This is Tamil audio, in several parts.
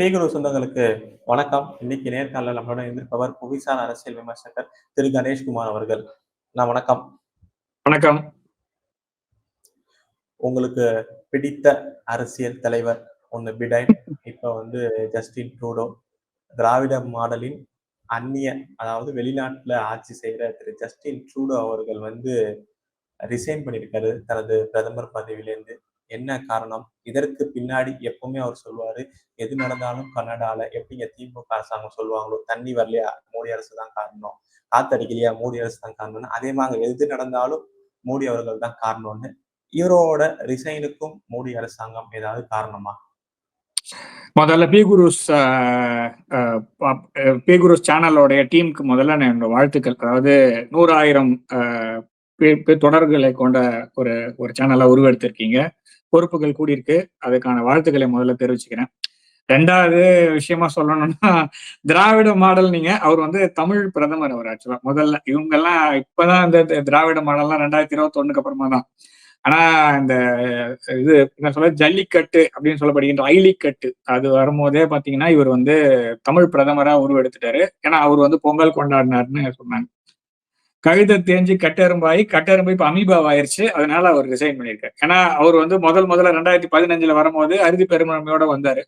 பேகுரு சொந்தங்களுக்கு வணக்கம். இன்னைக்கு நேர்காணல நம்மளோட இருந்திருப்பவர் புவிசார் அரசியல் விமர்சகர் திரு கணேஷ்குமார் அவர்கள். நான் வணக்கம். வணக்கம். உங்களுக்கு பிடித்த அரசியல் தலைவர் ஒன்னு பிடைன். இப்ப வந்து ஜஸ்டின் ட்ரூடோ திராவிட மாடலின் அந்நிய அதாவது வெளிநாட்டுல ஆட்சி செய்யற திரு ஜஸ்டின் ட்ரூடோ அவர்கள் வந்து ரிசைன் பண்ணியிருக்காரு. தனது பிரதமர் பதவியிலேருந்து என்ன காரணம்? இதற்கு பின்னாடி எப்பவுமே அவர் சொல்லுவாரு எது நடந்தாலும் கன்னடால எப்படிங்க திமுக அரசாங்கம் சொல்லுவாங்களோ தண்ணி வரலையா? மோடி அரசு தான் காரணம். காத்தடிக்கலையா? மோடி அரசு தான் காரணம்னு. அதே மாதிரி எது நடந்தாலும் மோடி அவர்கள் தான் காரணம்னு. இவரோட ரிசைனுக்கும் மோடி அரசாங்கம் ஏதாவது காரணமா? முதல்ல பி குருஸ் சேனலோடைய டீமுக்கு முதல்ல நான் என்னோட வாழ்த்துக்கள். அதாவது நூறாயிரம் தொடர்களை கொண்ட ஒரு ஒரு சேனலா உருவெடுத்திருக்கீங்க. பொறுப்புகள் கூடியிருக்கு. அதுக்கான வாழ்த்துக்களை முதல்ல தெரிவிச்சுக்கிறேன். ரெண்டாவது விஷயமா சொல்லணும்னா திராவிட மாடல் நீங்க அவர் வந்து தமிழ் பிரதமர் அவர் ஆக்சுவலா முதல்ல இவங்க எல்லாம் இப்பதான் இந்த திராவிட மாடல்லாம் ரெண்டாயிரத்தி இருபத்தி ஒண்ணுக்கு அப்புறமா தான். ஆனா இந்த இது என்ன சொல்ல ஜல்லிக்கட்டு அப்படின்னு சொல்லப்படுகின்ற ஐலிக்கட்டு. அது வரும்போதே பாத்தீங்கன்னா இவர் வந்து தமிழ் பிரதமரா உருவெடுத்துட்டாரு. ஏன்னா அவர் வந்து பொங்கல் கொண்டாடினாருன்னு சொன்னாங்க. கழுதை தேஞ்சு கட்டெரும்பாயி கட்டெரும்பு இப்போ அமீபாவ் ஆயிருச்சு அதனால அவர் ரிசைன் பண்ணியிருக்காரு. ஏன்னா அவர் வந்து முதல் முதல்ல ரெண்டாயிரத்தி பதினஞ்சுல வரும்போது அறுதி பெரும்பான்மையோட வந்தாரு.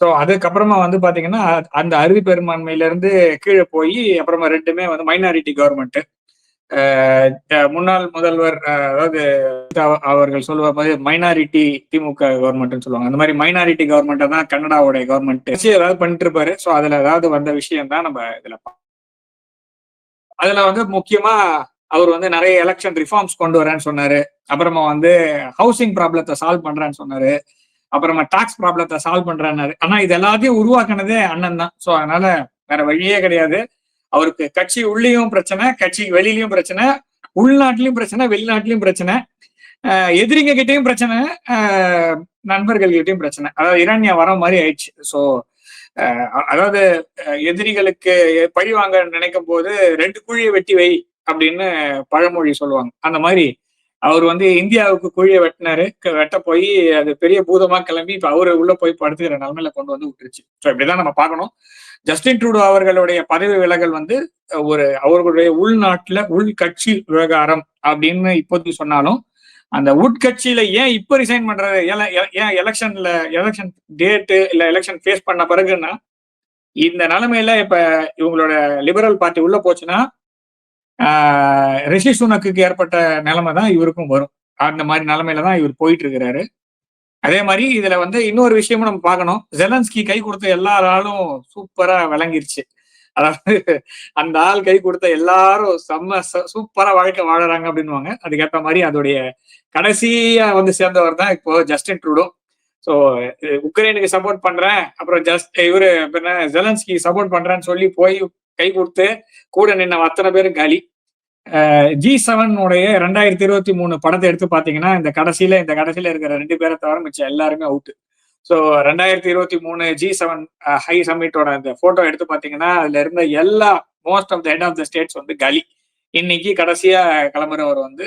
ஸோ அதுக்கப்புறமா வந்து பாத்தீங்கன்னா அந்த அறுதி பெரும்பான்மையில இருந்து கீழே போய் அப்புறமா ரெண்டுமே வந்து மைனாரிட்டி கவர்மெண்ட் முன்னாள் முதல்வர் அதாவது அவர்கள் சொல்லுவார் போது மைனாரிட்டி திமுக கவர்மெண்ட்னு சொல்லுவாங்க. அந்த மாதிரி மைனாரிட்டி கவர்மெண்ட்டை தான் கன்னடாவுடைய கவர்மெண்ட் ஏதாவது பண்ணிட்டு இருப்பாரு. ஸோ அதுல ஏதாவது வந்த விஷயம் தான் நம்ம இதுல அதுல வந்து முக்கியமா அவர் வந்து நிறைய எலெக்ஷன் ரிஃபார்ம்ஸ் கொண்டு வரேன்னு சொன்னாரு. அப்புறமா வந்து ஹவுசிங் ப்ராப்ளத்தை சால்வ் பண்றேன்னு சொன்னாரு. அப்புறமா டாக்ஸ் ப்ராப்ளத்தை சால்வ் பண்றேன்னாரு. ஆனா இது எல்லாத்தையும் உருவாக்குனதே அண்ணன் தான். ஸோ அதனால வேற வழியே கிடையாது. அவருக்கு கட்சி உள்ளேயும் பிரச்சனை கட்சி வெளியிலயும் பிரச்சனை உள்நாட்டிலயும் பிரச்சனை வெளிநாட்டிலயும் பிரச்சனை எதிரிங்க கிட்டேயும் பிரச்சனை நண்பர்கள் கிட்டேயும் பிரச்சனை. அதாவது இரானியா வர மாதிரி ஆயிடுச்சு. ஸோ அதாவது எதிரிகளுக்கு பழி வாங்க நினைக்கும் போது ரெண்டு குழியை வெட்டி வை அப்படின்னு பழமொழி சொல்லுவாங்க. அந்த மாதிரி அவர் வந்து இந்தியாவுக்கு குழியை வெட்டினாரு. வெட்ட போய் அது பெரிய பூதமா கிளம்பி இப்ப அவரு உள்ள போய் படுத்துக்கிற நிலைமையில கொண்டு வந்து விட்டுருச்சு. ஸோ இப்படிதான் நம்ம பார்க்கணும். ஜஸ்டின் ட்ரூடோ அவர்களுடைய பதவி விலகல் வந்து ஒரு அவர்களுடைய உள்நாட்டுல உள் கட்சி விவகாரம் அப்படின்னு இப்போதைக்கு சொன்னாலும் அந்த உட்கட்சியில ஏன் இப்ப ரிசைன் பண்றது ஏன் எலெக்ஷன்ல எலெக்ஷன் டேட்டு இல்ல எலெக்ஷன் ஃபேஸ் பண்ண பிறகுன்னா இந்த நிலைமையில இப்ப இவங்களோட லிபரல் பார்ட்டி உள்ள போச்சுன்னா ரிஷி சுனக்கு ஏற்பட்ட நிலைமை தான் இவருக்கும் வரும். அந்த மாதிரி நிலைமையில தான் இவர் போயிட்டு இருக்கிறாரு. அதே மாதிரி இதுல வந்து இன்னொரு விஷயமும் நம்ம பார்க்கணும். ஜெலன்ஸ்கி கை கொடுத்த எல்லா ஆளும் சூப்பரா விளங்கிருச்சு. அதாவது அந்த ஆள் கை கொடுத்த எல்லாரும் செம்ம சூப்பரா வாழ்க்கை வாழறாங்க அப்படின்வாங்க அதுக்கேற்ற மாதிரி அதோடைய கடைசியா வந்து சேர்ந்தவர் தான் இப்போ ஜஸ்டின் ட்ரூடோ ஸோ உக்ரைனுக்கு சப்போர்ட் பண்றேன். அப்புறம் ஜஸ்ட் இவரு என்ன? ஜெலன்ஸ்கி சப்போர்ட் பண்றேன்னு சொல்லி போய் கை கொடுத்து கூட நின்ன அத்தனை பேரும் காலி ஜி செவன் உடைய ரெண்டாயிரத்தி இருபத்தி மூணு படத்தை எடுத்து பாத்தீங்கன்னா இந்த கடைசியில இந்த கடைசியில இருக்கிற ரெண்டு பேரை தவிர மிச்சம் எல்லாருமே அவுட்டு ஸோ ரெண்டாயிரத்தி இருபத்தி மூணு ஜி செவன் ஹை சமிட்டோட அந்த போட்டோ எடுத்து பாத்தீங்கன்னா அதுல இருந்த எல்லா most of the head of the states வந்து கலி இன்னைக்கு கடைசியா கிளம்புறவர் வந்து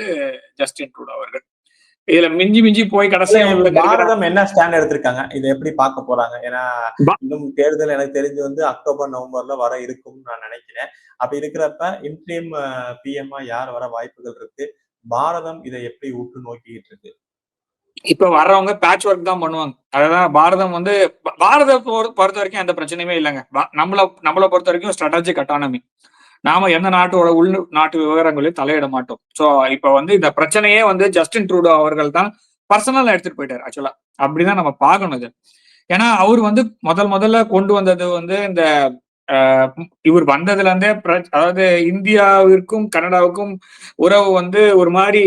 ஜஸ்டின் ட்ரூடோ அவர்கள். இதுல மிஞ்சி மிஞ்சி போய் கடைசியா பாரதம் என்ன ஸ்டாண்ட் எடுத்திருக்காங்க? இதை எப்படி பார்க்க போறாங்க? ஏன்னா இன்னும் தேர்தல் எனக்கு தெரிஞ்சு வந்து அக்டோபர் நவம்பர்ல வர இருக்கும்னு நான் நினைக்கிறேன். அப்படி இருக்கிறப்ப இன்ட்ரீம் பிஎம்ஆ யார் வர வாய்ப்புகள் இருக்கு? பாரதம் இதை எப்படி உற்று நோக்கிட்டு இருக்கு? இப்ப வர்றவங்க பேட்ச் ஒர்க் தான் பண்ணுவாங்க. அதான் பாரதம் வந்து பாரத பொறுத்த வரைக்கும் எந்த பிரச்சனையுமே இல்லைங்க. நம்மள நம்மளை பொறுத்த வரைக்கும் ஸ்ட்ராட்டஜிக் அட்டானமி நாம எந்த நாட்டோட உள் நாட்டு விவகாரங்களையும் தலையிட மாட்டோம். ஸோ இப்ப வந்து இந்த பிரச்சனையே வந்து ஜஸ்டின் ட்ரூடோ அவர்கள் தான் பர்சனலா எடுத்துட்டு போயிட்டாரு ஆக்சுவலா அப்படிதான் நம்ம பார்க்கணும் இது ஏன்னா அவர் வந்து முதல் முதல்ல கொண்டு வந்தது வந்து இந்த இவர் வந்ததுல இருந்தே அதாவது இந்தியாவிற்கும் கனடாவுக்கும் உறவு வந்து ஒரு மாதிரி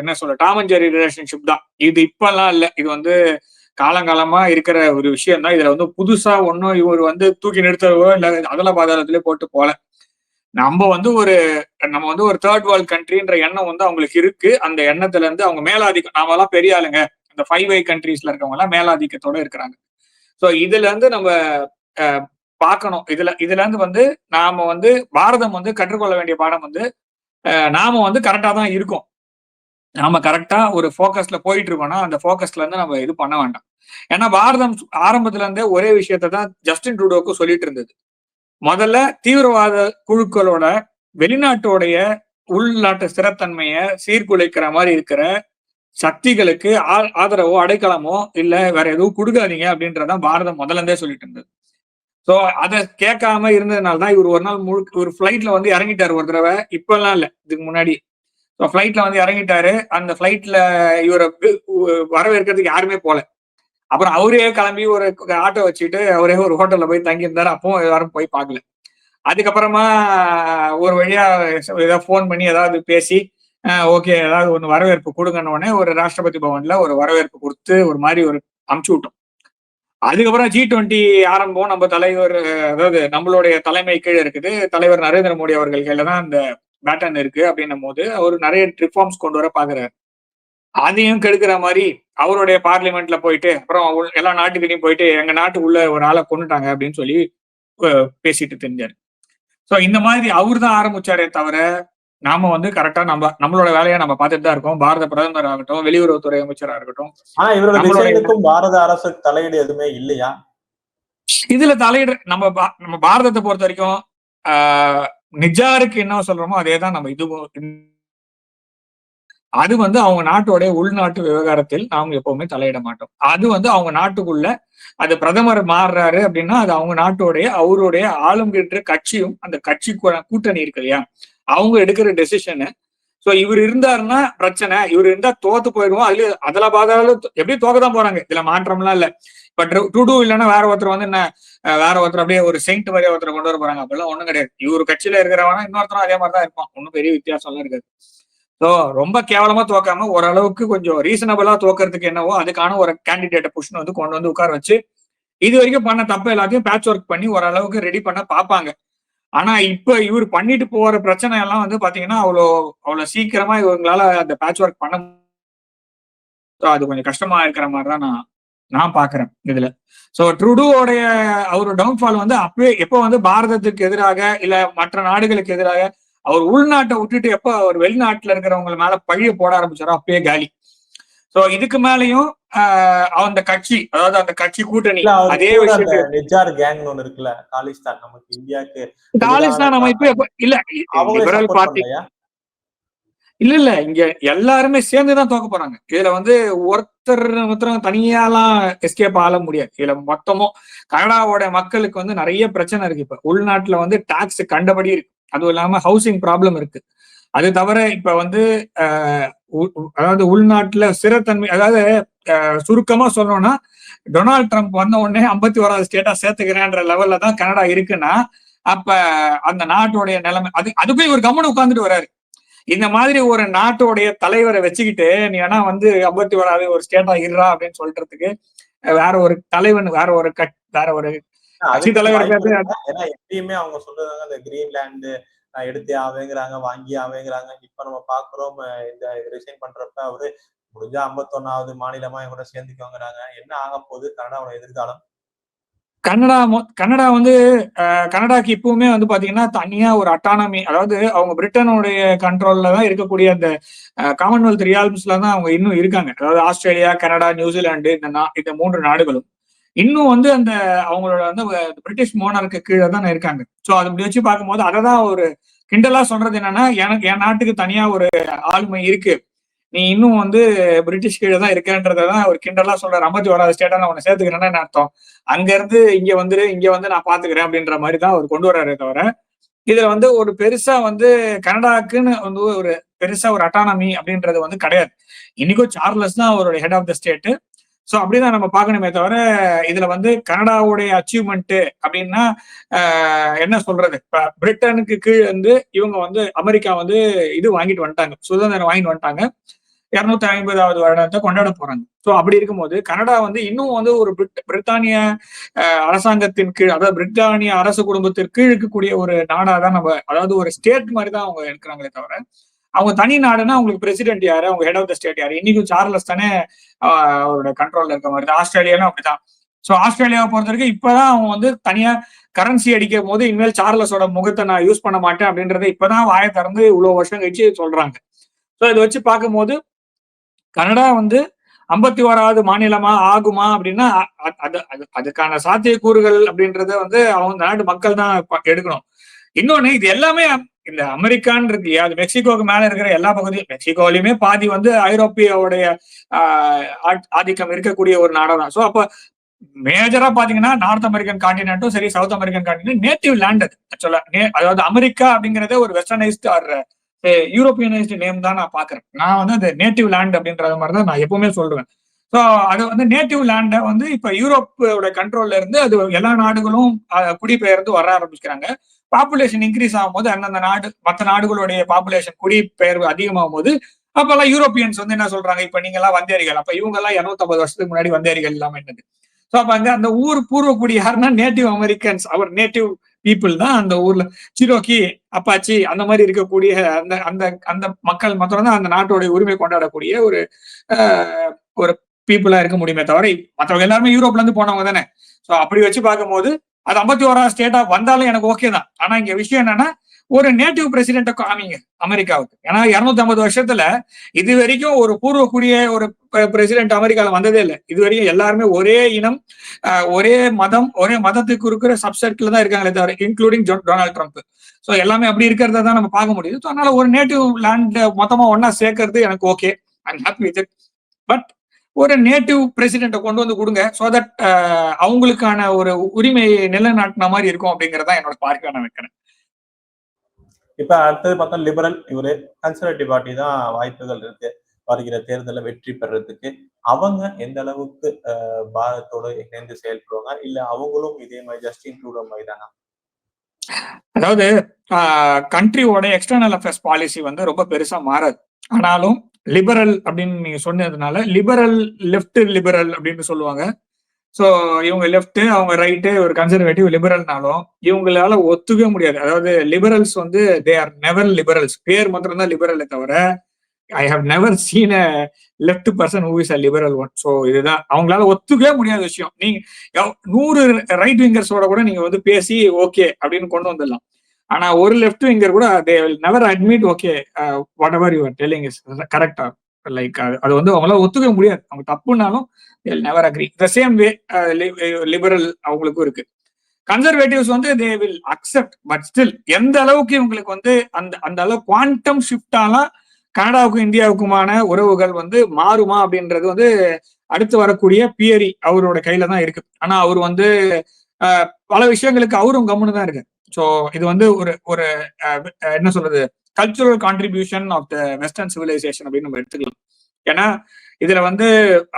என்ன சொல்ற டாமஞ்சேரி ரிலேஷன்ஷிப் தான். இது இப்பெல்லாம் இல்லை. இது வந்து காலங்காலமா இருக்கிற ஒரு விஷயம் தான். இதுல வந்து புதுசா ஒன்னும் இவர் வந்து தூக்கி நிறுத்தவோ இல்ல அகல பாதாளத்திலே போட்டு போல நம்ம வந்து ஒரு நம்ம வந்து ஒரு தேர்ட் வேர்ல்ட் கண்ட்ரின்ற எண்ணம் வந்து அவங்களுக்கு இருக்கு. அந்த எண்ணத்துல இருந்து அவங்க மேலாதிக்கம் நாம எல்லாம் பெரிய ஆளுங்க. இந்த ஃபைவ் ஐ கண்ட்ரீஸ்ல இருக்கவங்க எல்லாம் மேலாதிக்கத்தோட இருக்கிறாங்க. ஸோ இதுல இருந்து நம்ம பார்க்கணும். இதுல இதுல இருந்து வந்து நாம வந்து பாரதம் வந்து கற்றுக்கொள்ள வேண்டிய பாடம் வந்து நாம வந்து கரெக்டா தான் இருக்கோம். நாம கரெக்டா ஒரு ஃபோக்கஸ்ல போயிட்டு இருக்கோம்னா அந்த ஃபோக்கஸ்ல இருந்து நம்ம இது பண்ண வேண்டாம். ஏன்னா பாரதம் ஆரம்பத்துல இருந்தே ஒரே விஷயத்த தான் ஜஸ்டின் ட்ரூடோக்கு சொல்லிட்டு இருந்தது. முதல்ல தீவிரவாத குழுக்களோட வெளிநாட்டோடைய உள்நாட்டு ஸ்திரத்தன்மையை சீர்குலைக்கிற மாதிரி இருக்கிற சக்திகளுக்கு ஆ- ஆதரவோ அடைக்கலமோ இல்ல வேற எதுவும் கொடுக்காதீங்க அப்படின்றதான் பாரதம் முதல்ல இருந்தே சொல்லிட்டு இருந்தது. ஸோ அதை கேட்காம இருந்ததுனால தான் இவர் ஒரு நாள் முழுக்க ஒரு ஃப்ளைட்ல வந்து இறங்கிட்டாரு ஒரு தடவை. இப்பெல்லாம் இல்லை இதுக்கு முன்னாடி. ஸோ ஃப்ளைட்ல வந்து இறங்கிட்டாரு. அந்த ஃப்ளைட்ல இவரை வரவேற்கிறதுக்கு யாருமே போல. அப்புறம் அவரே கிளம்பி ஒரு ஆட்டோ வச்சுட்டு அவரே ஒரு ஹோட்டல்ல போய் தங்கியிருந்தாரு. அப்பவும் யாரும் போய் பார்க்கல. அதுக்கப்புறமா ஒரு வழியா ஏதாவது ஃபோன் பண்ணி ஏதாவது பேசி ஓகே ஏதாவது ஒன்று வரவேற்பு கொடுங்கன்னு உடனே ஒரு ராஷ்டிரபதி பவன்ல ஒரு வரவேற்பு கொடுத்து ஒரு மாதிரி ஒரு அமுச்சு விட்டோம். அதுக்கப்புறம் ஜி டுவெண்ட்டி ஆரம்பம் நம்ம தலைவர் அதாவது நம்மளுடைய தலைமை கீழே இருக்குது. தலைவர் நரேந்திர மோடி அவர்கள் கையில தான் அந்த பேட்டன் இருக்கு அப்படின்னும் போது அவர் நிறைய ரிஃபார்ம்ஸ் கொண்டு வர பாக்குறாரு. அதையும் கெடுக்கிற மாதிரி அவருடைய பார்லிமெண்ட்ல போயிட்டு அப்புறம் எல்லா நாட்டுக்கிட்டையும் போயிட்டு எங்க நாட்டுக்குள்ள ஒரு ஆளை கொண்டுட்டாங்க அப்படின்னு சொல்லி பேசிட்டு தெரிஞ்சாரு. ஸோ இந்த மாதிரி அவர் தான் ஆரம்பிச்சாரே தவிர நாம வந்து கரெக்டா நம்ம நம்மளோட வேலையை நம்ம பார்த்துட்டு தான் இருக்கோம். பாரத பிரதமர் ஆகட்டும் வெளியுறவுத்துறை அமைச்சரா இருக்கட்டும். ஆனா இவரோட பாரத அரசு தலையீடு எதுவுமே இல்லையா? இதுல தலையிட நம்ம நம்ம பாரதத்தை பொறுத்த வரைக்கும் நிஜாருக்கு என்ன சொல்றோமோ அதே தான் நம்ம இதுவும் அது வந்து அவங்க நாட்டோடைய உள்நாட்டு விவகாரத்தில் நாங்க எப்பவுமே தலையிட மாட்டோம். அது வந்து அவங்க நாட்டுக்குள்ள அது பிரதமர் மாறுறாரு அப்படின்னா அது அவங்க நாட்டோடைய அவருடைய ஆளுங்கின்ற கட்சியும் அந்த கட்சி கூட்டணி இருக்கு இல்லையா? அவங்க எடுக்கிற டெசிஷனு ஸோ இவர் இருந்தாருன்னா பிரச்சனை. இவர் இருந்தா தோத்து போயிடுவோம். அதுல அதில் பார்த்தாலும் எப்படியும் தோக்க தான் போறாங்க. இதுல மாற்றம்லாம் இல்ல. இப்ப டுடூ இல்லைன்னா வேற ஒருத்தர் வந்து என்ன வேற ஒருத்தர் அப்படியே ஒரு செயின்ட் மாதிரி ஒருத்தர் கொண்டு வர போறாங்க. அப்படிலாம் ஒண்ணும் கிடையாது. இவர் கட்சியில இருக்கிறவனா இன்னொருத்தரும் அதே மாதிரி தான் இருப்பான். ஒன்றும் பெரிய வித்தியாசம் எல்லாம் இருக்காது. ஸோ ரொம்ப கேவலமா தோக்காம ஓரளவுக்கு கொஞ்சம் ரீசனபிளா தோக்கிறதுக்கு என்னவோ அதுக்கான ஒரு கேண்டிடேட்டை புஷ்னு வந்து கொண்டு வந்து உட்கார வச்சு இது வரைக்கும் பண்ண தப்பு எல்லாத்தையும் பேட்ச் ஒர்க் பண்ணி ஓரளவுக்கு ரெடி பண்ண பார்ப்பாங்க. ஆனா இப்ப இவர் பண்ணிட்டு போற பிரச்சனை எல்லாம் வந்து பாத்தீங்கன்னா அவ்வளோ அவ்வளவு சீக்கிரமா இவங்களால அந்த பேட்ச் ஒர்க் பண்ண அது கொஞ்சம் கஷ்டமா இருக்கிற மாதிரி தான் நான் நான் பாக்குறேன் இதுல. சோ ட்ரூடோடைய அவரோட டவுன்ஃபால் வந்து அப்பவே எப்போ வந்து பாரதத்துக்கு எதிராக இல்ல மற்ற நாடுகளுக்கு எதிராக அவர் உள்நாட்டை விட்டுட்டு எப்போ அவர் வெளிநாட்டுல இருக்கிறவங்க மேல பழிய போட ஆரம்பிச்சாரோ அப்பயே காலி. சோ இதுக்கு மேலையும் அந்த கட்சி அதாவது அந்த கட்சி கூட்டணி. அதே நிஜார் கேங் ஒண்ணு இருக்குல்ல காலிஸ்தான் நமக்கு இந்தியாக்கு காலிஸ்தான் எப்ப- இல்ல லிபரல் பார்ட்டி இல்ல இல்ல இங்க எல்லாருமே சேர்ந்துதான் தோக்க போறாங்க. இதுல வந்து ஒருத்தர் ஒருத்தர் தனியாலாம் எஸ்கேப் ஆக முடியாது. இதுல மொத்தமும் கனடாவோட மக்களுக்கு வந்து நிறைய பிரச்சனை இருக்கு இப்ப. உள்நாட்டுல வந்து டாக்ஸ் கண்டபடி இருக்கு. அதுவும் இல்லாம ஹவுசிங் ப்ராப்ளம் இருக்கு. அது தவிர இப்ப வந்து அதாவது உள்நாட்டுல ஸ்திரத்தன்மை அதாவது சுருக்கமா சொல்லணும்னா டொனால்ட் ட்ரம்ப் வந்த உடனே ஐம்பத்தி ஓராவது ஸ்டேட்டா சேர்த்துக்கிறேன்ற லெவல்ல தான் கனடா இருக்குன்னா அப்ப அந்த நாட்டுடைய நிலைமை அது அதுக்கும் இவர் கம்முன்னு உட்கார்ந்துட்டு வராரு இந்த மாதிரி ஒரு நாட்டோடைய தலைவரை வச்சுக்கிட்டு நீ வேணா வந்து ஐம்பத்தி ஓராவது ஒரு ஸ்டேட்டா இருறா அப்படின்னு சொல்றதுக்கு வேற ஒரு தலைவன் வேற ஒரு கட் வேற ஒரு கட்சி தலைவர் எப்பயுமே அவங்க சொல்லுவாங்க அந்த கிரீன்லாந்து அஹ், எடுத்தே ஆவேங்கிறாங்க வாங்கி ஆவேங்கிறாங்க. இப்ப நம்ம பாக்குறோம் இந்த ரிசைன் பண்றப்ப அவரு முடிஞ்சா ஐம்பத்தொன்னாவது மாநிலமா இவங்க சேர்ந்துக்கோங்கிறாங்க. என்ன ஆக போகுது? கனடாவோட எதிர்காலம்? கனடா மொ- கனடா வந்து கனடாக்கு இப்பவுமே வந்து பாத்தீங்கன்னா தனியா ஒரு அட்டானமி அதாவது அவங்க பிரிட்டனுடைய கண்ட்ரோல்ல தான் இருக்கக்கூடிய அந்த காமன்வெல்த் ரியால்ஸ்ல தான் அவங்க இன்னும் இருக்காங்க. அதாவது ஆஸ்திரேலியா கனடா நியூசிலாந்து இந்த நா- இந்த மூன்று நாடுகளும். இன்னும் வந்து அந்த அவங்களோட வந்து பிரிட்டிஷ் மோனருக்கு கீழே தான் இருக்காங்க. ஸோ அதை அப்படி வச்சு பார்க்கும்போது அதை தான் ஒரு கிண்டலா சொல்றது என்னன்னா எனக்கு என் நாட்டுக்கு தனியா ஒரு ஆளுமை இருக்கு. நீ இன்னும் வந்து பிரிட்டிஷ் கீழே தான் இருக்கன்றதான் ஒரு கிண்டலா சொல்ற ஐம்பத்தி ஓராது ஸ்டேட்டா நான் உன்னை சேர்த்துக்கிறேன்னா அர்த்தம்? அங்க இருந்து இங்க வந்துரு இங்க வந்து நான் பாத்துக்கிறேன் அப்படின்ற மாதிரி தான் அவர் கொண்டு வர்றாரே தவிர இதுல வந்து ஒரு பெருசா வந்து கனடாக்குன்னு வந்து ஒரு பெருசா ஒரு அட்டானமி அப்படின்றது வந்து கிடையாது. இன்னைக்கும் சார்லஸ் தான் அவருடைய head of the state so அப்படிதான் நம்ம பார்க்கணுமே தவிர இதுல வந்து கனடாவுடைய அச்சீவ்மெண்ட் அப்படின்னா என்ன சொல்றது? இப்ப பிரிட்டனுக்கு கீழ் வந்து இவங்க வந்து அமெரிக்கா வந்து இது வாங்கிட்டு வந்துட்டாங்க. சுதந்திரம் வாங்கிட்டு வந்துட்டாங்க. இரநூத்தி ஐம்பதாவது வருடத்தை கொண்டாட போறாங்க. ஸோ அப்படி இருக்கும்போது கனடா வந்து இன்னும் வந்து ஒரு பிரிட் பிரித்தானிய அரசாங்கத்தின் கீழ் அதாவது பிரிட்டானிய அரசு குடும்பத்திற்கு கீழ் இருக்கக்கூடிய ஒரு நாடா தான் நம்ம அதாவது ஒரு ஸ்டேட் மாதிரி தான் அவங்க இருக்கிறாங்களே தவிர அவங்க தனி நாடுன்னா அவங்களுக்கு பிரசிடென்ட் யாரு? அவங்க ஹெட் ஆஃப் த ஸ்டேட் யாரு? இன்னைக்கும் சார்லஸ் தானே ஆஹ், அவரோட கண்ட்ரோல்ல இருக்க மாதிரி. தான் ஆஸ்திரேலியாலும் அப்படிதான் ஸோ ஆஸ்திரேலியாவை பொறுத்த வரைக்கும் இப்பதான் அவங்க வந்து தனியா கரன்சி அடிக்கும் போது இனிமேல் சார்லஸோட முகத்தை நான் யூஸ் பண்ண மாட்டேன் அப்படின்றத இப்பதான் வாயை திறந்து இவ்வளவு வருஷம் கழிச்சு சொல்றாங்க. ஸோ இதை வச்சு பார்க்கும்போது கனடா வந்து ஐம்பத்தி ஓராவது மாநிலமா ஆகுமா அப்படின்னா அது அது அதுக்கான சாத்தியக்கூறுகள் அப்படின்றத வந்து அவங்க நாட்டு மக்கள் தான் எடுக்கணும். இன்னொன்னு இது எல்லாமே இந்த அமெரிக்கான் இருக்கு இல்லையா? அது மெக்சிகோக்கு மேல இருக்கிற எல்லா பகுதியும் மெக்சிகோலயுமே பாதி வந்து ஐரோப்பியாவுடைய ஆஹ், ஆதிக்கம் இருக்கக்கூடிய ஒரு நாடாதான். சோ அப்ப மேஜரா பாத்தீங்கன்னா நார்த் அமெரிக்கன் காண்டினென்ட்டும் சரி south American continent native land அது. ஆக்சுவலா அதாவது அமெரிக்கா அப்படிங்கறதே ஒரு வெஸ்டர்னைஸ்டு ஆர் யூரோப்பியனைஸ்டு நேம் தான் நான் பாக்குறேன். நான் வந்து அந்த நேட்டிவ் லேண்ட் அப்படின்ற மாதிரி தான் நான் எப்பவுமே சொல்லுவேன். ஸோ அது வந்து நேட்டிவ் லேண்டை வந்து இப்ப யூரோப்போட கண்ட்ரோல்ல இருந்து அது எல்லா நாடுகளும் குடிபெயர்ந்து வர ஆரம்பிக்கிறாங்க பாப்புலேஷன் இன்க்ரீஸ் ஆகும்போது அந்தந்த நாடு மற்ற நாடுகளுடைய பாப்புலேஷன் குடிபெயர்வு அதிகமாகும் போது அப்பெல்லாம் யூரோப்பியன்ஸ் வந்து என்ன சொல்றாங்க? இப்ப நீங்க எல்லாம் வந்தேரிகள். அப்ப இவங்க எல்லாம் இருநூத்தம்பது வருஷத்துக்கு முன்னாடி வந்தேரிகள் இல்லாம என்னது சோ அப்ப அங்க அந்த ஊர் பூர்வக்குடி யாருன்னா நேட்டிவ் அமெரிக்கன்ஸ் அவர் நேட்டிவ் பீப்புள் தான் அந்த ஊர்ல. சிரோக்கி அப்பாச்சி அந்த மாதிரி இருக்கக்கூடிய அந்த அந்த அந்த மக்கள் மாத்திரம் தான் அந்த நாட்டோட உரிமை கொண்டாடக்கூடிய ஒரு ஒரு பீப்புளா இருக்க முடியுமே தவிர மற்றவங்க எல்லாருமே யூரோப்ல இருந்து போனவங்க தானே. சோ அப்படி வச்சு பார்க்கும்போது அது ஐம்பத்தி ஓராவது ஸ்டேட்டா வந்தாலும் எனக்கு ஓகே தான். ஆனா இங்க விஷயம் என்னன்னா ஒரு நேட்டிவ் பிரசிடென்ட காமிங்க அமெரிக்காவுக்கு. ஏன்னா இருநூத்தி ஐம்பது வருஷத்துல இது வரைக்கும் ஒரு பூர்வக்குடிய ஒரு பிரசிடென்ட் அமெரிக்கால வந்ததே இல்லை. இது வரைக்கும் எல்லாருமே ஒரே இனம் ஒரே மதம் ஒரே மதத்துக்கு இருக்கிற சப்செட்ல தான் இருக்காங்களே தவிர இன்க்ளூடிங் டொனால்ட் ட்ரம்ப் சோ எல்லாமே அப்படி இருக்கிறத தான் நம்ம பார்க்க முடியுது. ஸோ அதனால ஒரு நேட்டிவ் லேண்ட் மொத்தமா ஒன்னா சேர்க்கறது எனக்கு okay I'm happy with it but ஒரு நேட்டிவ் பிரசிடென்ட்டை கொண்டு வந்து கொடுங்க ஸோ தட் அவங்களுக்கான ஒரு உரிமையை நிலைநாட்டின மாதிரி இருக்கும் அப்படிங்கறத என்னோட பார்க்க நான் வைக்கிறேன். இப்ப அடுத்தது பார்த்தா லிபரல் இவரு கன்சர்வேட்டிவ் பார்ட்டி தான் வாய்ப்புகள் இருக்கு. வருகிற தேர்தலில் வெற்றி பெறதுக்கு. அவங்க எந்த அளவுக்கு அஹ், பாரதத்தோட இணைந்து செயல்படுவாங்க? இல்ல அவங்களும் இதே மாதிரி ஜஸ்டின் ட்ரூடோ மாதிரி தானா அதாவது கண்ட்ரியோட எக்ஸ்டர்னல் அஃபேர்ஸ் பாலிசி வந்து ரொம்ப பெருசா மாறாது. ஆனாலும் லிபரல் அப்படின்னு நீங்க சொன்னதுனால லிபரல் லெஃப்ட் லிபரல் அப்படின்னு சொல்லுவாங்க. ஸோ இவங்க லெஃப்ட் அவங்க ரைட்டு ஒரு கன்சர்வேட்டிவ் லிபரல்னாலும் இவங்களால ஒத்துக்கவே முடியாது. அதாவது லிபரல்ஸ் வந்து தே ஆர் நெவர் லிபரல்ஸ் பேர் மாத்திரம் தான் லிபரலை தவிர I have never seen a left person who is a liberal one so இதுதான். அவங்களால ஒத்துக்கவே முடியாத விஷயம். நீங்க நூறு ரைட் விங்கர்ஸோட கூட நீங்க வந்து பேசி ஓகே அப்படின்னு கொண்டு வந்துடலாம். ஆனா ஒரு லெஃப்ட் விங்கர் கூட they will never admit okay whatever you telling is கரெக்டா லைக் அது வந்து அவங்களால ஒத்துக்க முடியாது. அவங்க தப்புனாலும் never agree the same way liberal அவங்களுக்கும் இருக்கு. கன்சர்வேட்டிவ்ஸ் வந்து they will accept but still எந்த அளவுக்கு இவங்களுக்கு வந்து அந்த அந்த அளவு குவாண்டம் ஷிஃப்டாலாம் கனடாவுக்கும் இந்தியாவுக்குமான உறவுகள் வந்து மாறுமா அப்படின்றது வந்து அடுத்து வரக்கூடிய பியரி அவரோட கையில தான் இருக்கு. ஆனா அவர் வந்து uh, பல விஷயங்களுக்கு அவரும் கம்முன்னு தான் இருக்கு ஸோ இது வந்து ஒரு ஒரு அஹ், என்ன சொல்றது? Cultural contribution of the western civilisation அப்படின்னு நம்ம எடுத்துக்கலாம். ஏன்னா இதுல வந்து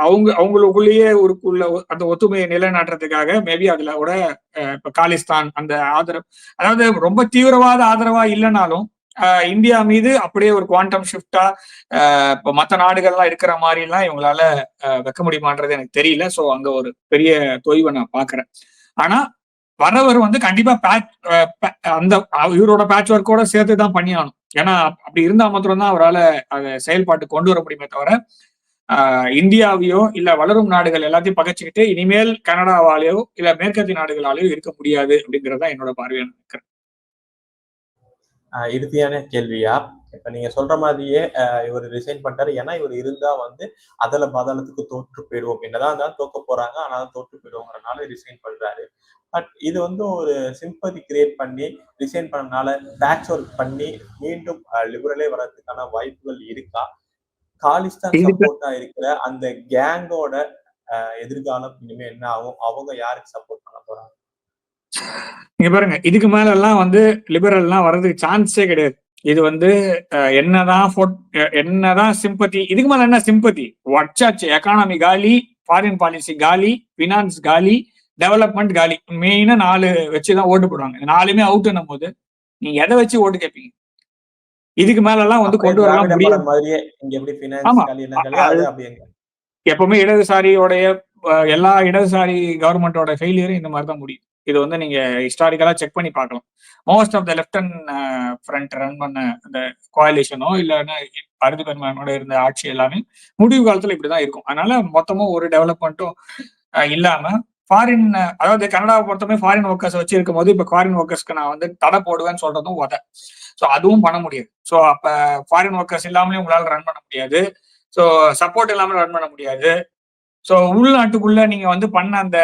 அவங்க அவங்களுக்குள்ளேயே ஒரு உள்ள அந்த ஒத்துமையை நிலைநாட்டுறதுக்காக மேபி அதுல கூட அஹ், இப்ப காலிஸ்தான் அந்த ஆதரவு அதாவது ரொம்ப தீவிரவாத ஆதரவா இல்லைனாலும் இந்தியா மீது அப்படியே ஒரு குவாண்டம் ஷிஃப்டா இப்ப மற்ற நாடுகள்லாம் இருக்கிற மாதிரி எல்லாம் இவங்களால அஹ், வைக்க முடியுமான்றது எனக்கு தெரியல. சோ அங்க ஒரு பெரிய தொய்வை நான் பாக்குறேன் ஆனா வரவர் வந்து கண்டிப்பா பேட்ச் அந்த இவரோட பேட்ச் ஒர்க்கோட சேர்த்து தான் பண்ணி ஆகணும் ஏன்னா அப்படி இருந்தா மாத்திரம் தான் அவரால் அதை செயல்பாட்டு கொண்டு வர முடியுமே தவிர இந்தியாவையோ இல்ல வளரும் நாடுகள் எல்லாத்தையும் பகைச்சுக்கிட்டு இனிமேல் கனடாவாலேயோ இல்ல மேற்கத்திய நாடுகளாலேயோ இருக்க முடியாது அப்படிங்கறத என்னோட பார்வையா நினைக்கிறேன். இறுதியான கேள்வியா? இப்ப நீங்க சொல்ற மாதிரியே இவர் ரிசைன் பண்றாரு ஏன்னா இவர் இருந்தா வந்து அதல பதளத்துக்கு தோற்று போயிடுவோம். என்னதான் இருந்தாலும் தோக்க போறாங்க. ஆனாலும் தோற்று போயிடுவோங்கிறனால ரிசைன் பண்றாரு. பட் இது வந்து ஒரு சிம்பதி கிரியேட் பண்ணி ரிசைன் பண்ணனால பேட்ச் ஒர்க் பண்ணி மீண்டும் லிபரலே வர்றதுக்கான வாய்ப்புகள் இருக்கா? காலிஸ்தான் சப்போர்ட்டா இருக்கிற அந்த கேங்கோட எதிர்காலம் இனிமே என்ன ஆகும்? அவங்க யாருக்கு சப்போர்ட் பண்ண போறாங்க? இங்க பாருங்க இதுக்கு மேல எல்லாம் வந்து லிபரல்லாம் வர்றதுக்கு சான்ஸே கிடையாது. இது வந்து என்னதான் என்னதான் சிம்பத்தி இதுக்கு மேல என்ன சிம்பத்தி வச்சாச்சு எக்கானமி காலி ஃபாரின் பாலிசி காலி பினான்ஸ் காலி டெவலப்மெண்ட் காலி. மெயினா நாலு வச்சுதான் ஓட்டு போடுவாங்க. இந்த நாலுமே அவுட்னும் போது நீங்க எதை வச்சு ஓட்டு கேட்பீங்க இதுக்கு மேல எல்லாம் வந்து கொண்டு வரலாம் முடியாது. எப்பவுமே இடதுசாரியோடைய எல்லா இடதுசாரி கவர்மெண்டோட ஃபெயிலியரும் இந்த மாதிரி தான் முடியும். இது வந்து நீங்க ஹிஸ்டாரிக்கலா செக் பண்ணி பார்க்கலாம். Most of the left and front run பண்ண அந்த கோயலிஷனோ இல்லைன்னா அறுதி பெருமானோட இருந்த ஆட்சி எல்லாமே முடிவு காலத்துல இப்படிதான் இருக்கும். அதனால மொத்தமும் ஒரு டெவலப்மெண்ட்டும் இல்லாம ஃபாரின் அதாவது கனடாவை பொறுத்தவரை ஃபாரின் ஒர்க்கர்ஸ் வச்சிருக்கும் போது இப்போ ஃபாரின் ஒர்க்கர்ஸ்க்கு நான் வந்து தடை போடுவேன்னு சொல்றதும் உத. ஸோ அதுவும் பண்ண முடியாது. ஸோ அப்போ ஃபாரின் ஒர்க்கர்ஸ் இல்லாமலே உங்களால் ரன் பண்ண முடியாது. ஸோ சப்போர்ட் இல்லாமல் ரன் பண்ண முடியாது. ஸோ உள்நாட்டுக்குள்ள நீங்க வந்து பண்ண அந்த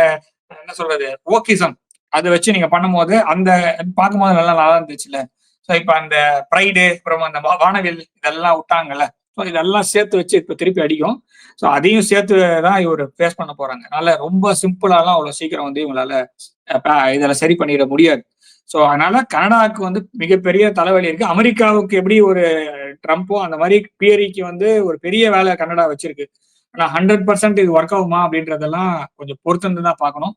என்ன சொல்றது ஓக்கிசம் அதை வச்சு நீங்க பண்ணும்போது அந்த பார்க்கும்போது நல்லா நல்லா இருந்துச்சுல்ல. ஸோ இப்போ அந்த ப்ரைடு அப்புறம் அந்த வானவில் இதெல்லாம் விட்டாங்கல்ல. ஸோ இதெல்லாம் சேர்த்து வச்சு இப்போ திருப்பி அடிக்கும் ஸோ அதையும் சேர்த்து தான் இவர் ஃபேஸ் பண்ண போறாங்க. அதனால ரொம்ப சிம்பிளாலாம் அவ்வளோ சீக்கிரம் வந்து இவங்களால இதில் சரி பண்ணிட முடியாது. ஸோ அதனால கனடாவுக்கு வந்து மிகப்பெரிய தலைவலி இருக்கு. அமெரிக்காவுக்கு எப்படி ஒரு ட்ரம்ப்போ அந்த மாதிரி பியரிக்கு வந்து ஒரு பெரிய வேலை கனடா வச்சிருக்கு. ஆனால் ஹண்ட்ரட் பர்சன்ட் இது ஒர்க் ஆகுமா அப்படின்றதெல்லாம் கொஞ்சம் பொறுத்திருந்து தான் பார்க்கணும்.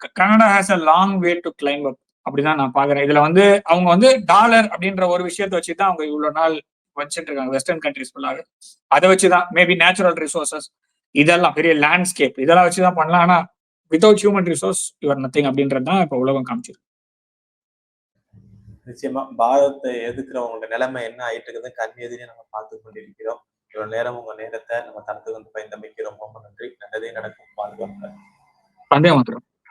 க- Canada has a long way to climb up அப்படிதான் நான் பாக்குறேன் இதுல வந்து அவங்க வந்து டாலர் அப்படின்ற ஒரு விஷயத்த வச்சு தான் அவங்க இவ்வளவு நாள் வச்சுட்டு இருக்காங்க வெஸ்டர்ன் கண்ட்ரிஸ் ஃபுல்லாக அதை வச்சுதான் மேபி நேச்சுரல் ரிசோர்சஸ் இதெல்லாம் பெரிய லேண்ட்ஸ்கேப் இதெல்லாம் வச்சுதான் பண்ணலாம். ஆனா without human resource your nothing அப்படின்றது தான் இப்போ உலகம் காமிச்சிருக்கு. நிச்சயமா பாரதத்தை எதிர்க்கிறவங்களோட நிலைமை என்ன ஆயிட்டு இருக்குதுன்னு கண் எதிரே நம்ம பார்த்து கொண்டிருக்கிறோம். இவ்வளவு நேரம் உங்க நேரத்தை நம்ம தரத்துக்கு வந்து பயந்தமைக்கு ரொம்ப ரொம்ப நன்றி. நல்லதே நடக்கும். பாதுகாப்பு. வந்தே மாத்திரம்